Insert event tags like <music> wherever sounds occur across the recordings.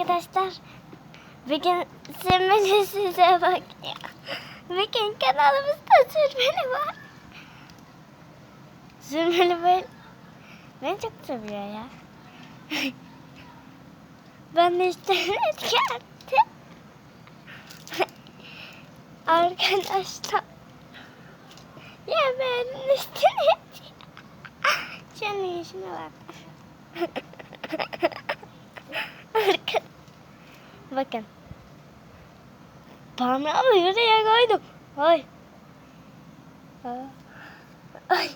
Arkadaşlar bugün sürmeli size bakıyor. Bugün kanalımızda sürmeli var. Sürmeli böyle beni çok seviyor ya. <laughs> ben de işte geldi. <laughs> Arkadaşlar ya ben üstüne Senin işine bak. <laughs> Arka- Bakın. Parmağımı yürüye koydum. Ay. Ay.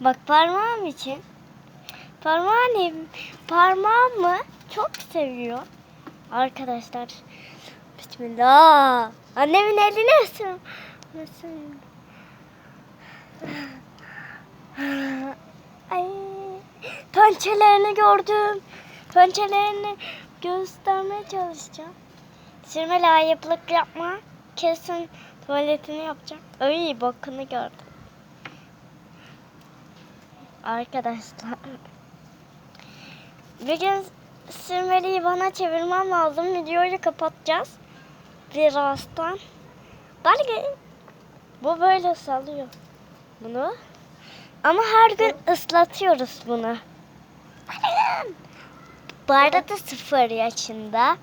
Bak parmağım için. Parmağım, parmağımı çok seviyor. Arkadaşlar. Bismillah. Annemin eline. Nasıl? Ay. Pençelerini gördüm. Pençelerini göstermeye çalışacağım. Sürmeli ayıplık yapma. Kesin tuvaletini yapacak. Ay bakını gördüm. Arkadaşlar. Bir gün sürmeliyi bana çevirmem lazım. Videoyu kapatacağız. Birazdan. Belki bu böyle salıyor bunu. Ama her gün ıslatıyoruz bunu. Bakın. Bu arada sıfır yaşında.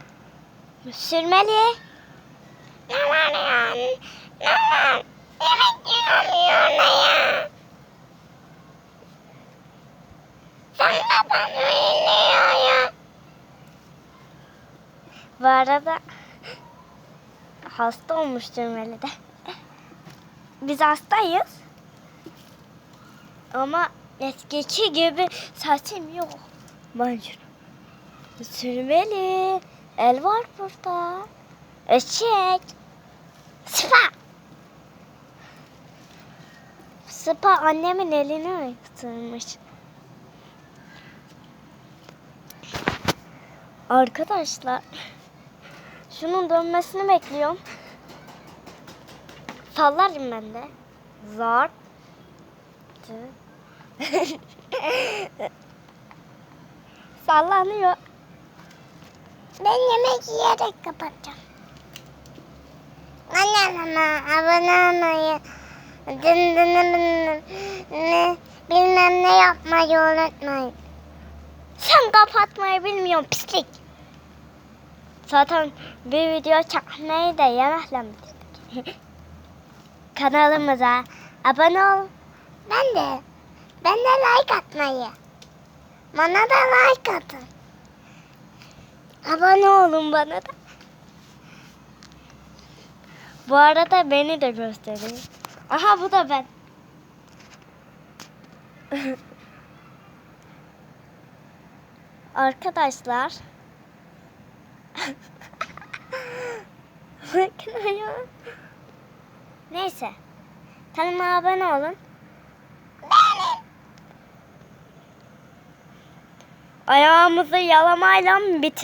Sürmeli. Ne var ya? Ne var? Yemek yiyemiyor ya. Sen de bana iniyor ya. Bu arada hasta olmuş Sürmeli de. Biz hastayız. Ama eskiki gibi saçım yok. Bence. Sürmeli. El var burada. Eşek. Sıpa. Sıpa annemin elini ısırmış. Arkadaşlar. Şunun dönmesini bekliyorum. Sallarım ben de. Zart. <laughs> Sallanıyor. Ben yemek yiyerek kapatacağım. Kanalıma abone olmayı, dın dın dın ne, bilmem ne yapmayı unutmayın. Sen kapatmayı bilmiyorsun pislik. Zaten bir video çekmeyi de yemekle. <laughs> Kanalımıza abone ol. Ben de. Ben de like atmayı. Bana da like atın. Abone olun bana da. Bu arada beni de göstereyim. Aha bu da ben. <laughs> Arkadaşlar. <laughs> Neyse. Kanalıma abone olun. Ayağımızı yalamayla bitir.